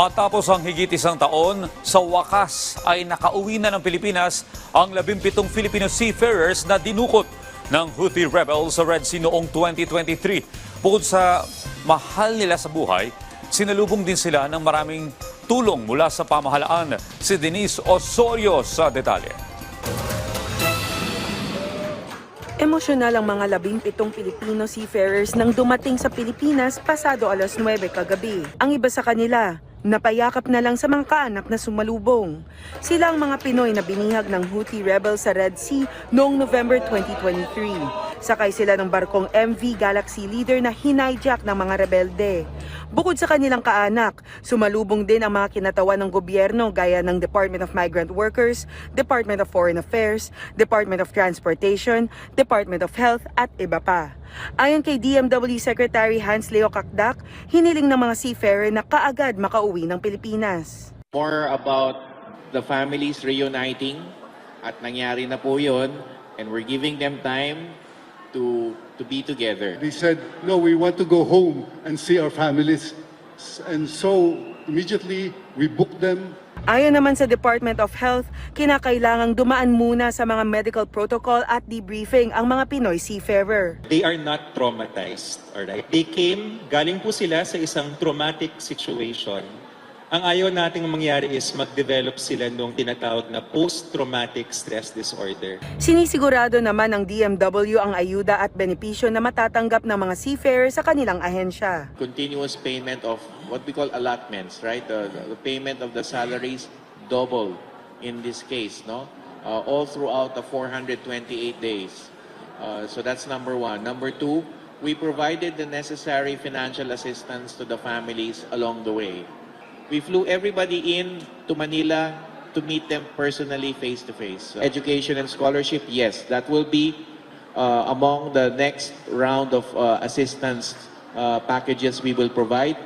Matapos ang higit isang taon, sa wakas ay nakauwi na ng Pilipinas ang 17 Filipino seafarers na dinukot ng Houthi rebels sa Red Sea noong 2023. Bukod sa mahal nila sa buhay, sinalubong din sila ng maraming tulong mula sa pamahalaan. Si Denise Osorio sa detalye. Emosyonal ang mga labimpitong Pilipino seafarers nang dumating sa Pilipinas pasado alas 9 kagabi. Ang iba sa kanila, napayakap na lang sa mga kaanak na sumalubong. Sila ang mga Pinoy na binihag ng Houthi rebels sa Red Sea noong November 2023. Sakay sila ng barkong MV Galaxy Leader na hinijak ng mga rebelde. Bukod sa kanilang kaanak, sumalubong din ang mga kinatawan ng gobyerno gaya ng Department of Migrant Workers, Department of Foreign Affairs, Department of Transportation, Department of Health at iba pa. Ayon kay DMW Secretary Hans Leo Kakdak, hiniling ng mga seafarer na kaagad makauwi ng Pilipinas. more about the families reuniting at nangyari na po yun and we're giving them time to to be together. They said, no, we want to go home and see our families. And so immediately we booked them Ayon naman sa Department of Health, kinakailangang dumaan muna sa mga medical protocol at debriefing ang mga Pinoy seafarer. they are not traumatized. Alright? They came, galing po sila sa isang traumatic situation. Ang ayaw nating mangyari is mag-develop sila nung tinatawag na post-traumatic stress disorder. Sinisigurado naman ng DMW ang ayuda at benepisyo na matatanggap ng mga seafarer sa kanilang ahensya. Continuous payment of what we call allotments, right? The, the payment of the salaries double in this case, no? Uh, all throughout the 428 days. Uh, so that's number one. Number two, we provided the necessary financial assistance to the families along the way. We flew everybody in to Manila to meet them personally face to face. Education and scholarship, yes, that will be uh, among the next round of uh, assistance uh, packages we will provide.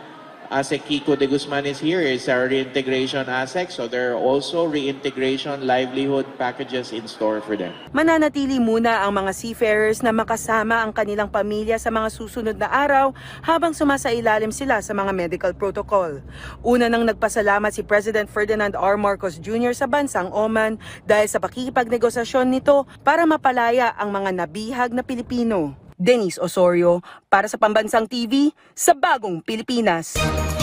ASEC Kiko de Guzman is here, is our reintegration ASEC, so there are also reintegration livelihood packages in store for them. Mananatili muna ang mga seafarers na makasama ang kanilang pamilya sa mga susunod na araw habang sumasailalim sila sa mga medical protocol. Una nang nagpasalamat si President Ferdinand R. Marcos Jr. sa bansang Oman dahil sa pakikipagnegosasyon nito para mapalaya ang mga nabihag na Pilipino. Denise Osorio para sa Pambansang TV sa Bagong Pilipinas.